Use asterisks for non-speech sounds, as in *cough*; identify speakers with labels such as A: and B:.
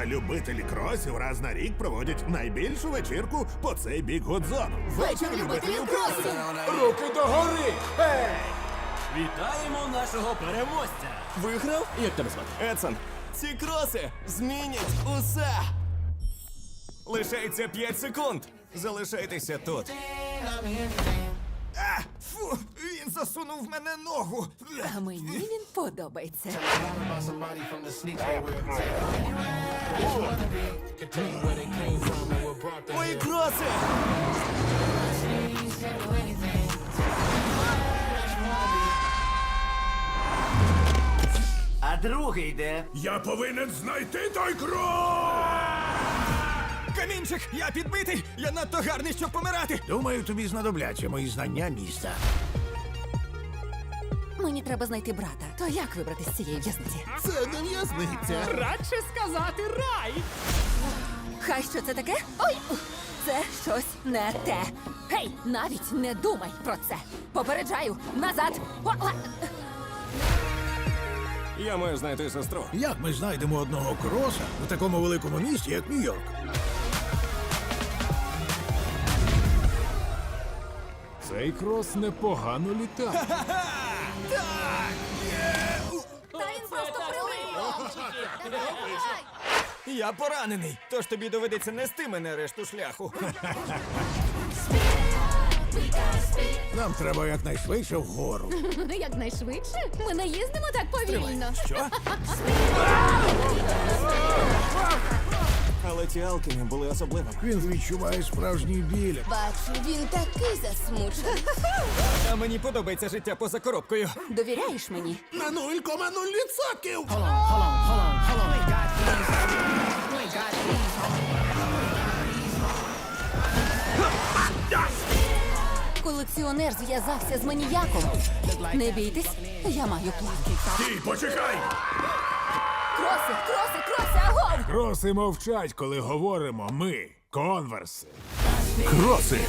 A: А любителі кросів раз на рік проводять найбільшу вечірку по цей бік Гудзону.
B: Вечір любителів кросів!
C: Руки догори! Ей!
D: Вітаємо нашого переможця!
C: Виграв?
D: Як тебе звати?
C: Едсон, ці кроси змінять усе! Лишається 5 секунд. Залишайтеся тут. А, фу, він засунув в мене ногу.
B: А мені він подобається.
C: Мої!
D: А другий де?
A: Я повинен знайти той крос!
C: Камінчик, я підбитий! Я надто гарний, щоб помирати!
E: Думаю, тобі знадобляться мої знання міста.
B: Мені треба знайти брата. То як вибрати з цієї в'язниці?
A: Це не в'язниця.
D: Радше сказати рай!
B: Хай що це таке? Ой! Не те. Гей, навіть не думай про це. Попереджаю, назад! О!
C: Я маю знайти сестру.
E: Як ми знайдемо одного кроса у такому великому місті, як Нью-Йорк?
F: Цей крос непогано літає.
B: Та він просто прилип!
C: Я поранений, тож тобі доведеться нести мене решту шляху.
E: Нам треба якнайшвидше вгору. *laughs*
G: Якнайшвидше? Ми не їздимо так повільно.
C: Що? Але ці алкіни були особливими.
E: Він відчуває справжній біль.
G: Бачу, він такий засмучений. *laughs*
C: А мені подобається життя поза коробкою.
B: Довіряєш мені?
A: На 0,0%!
B: Колекціонер зв'язався з маніяком. Не бійтесь, я маю план.
A: Стій, почекай!
B: Кроси, кроси, кроси, агов!
F: Кроси мовчать, коли говоримо ми, конверси.
A: Кроси!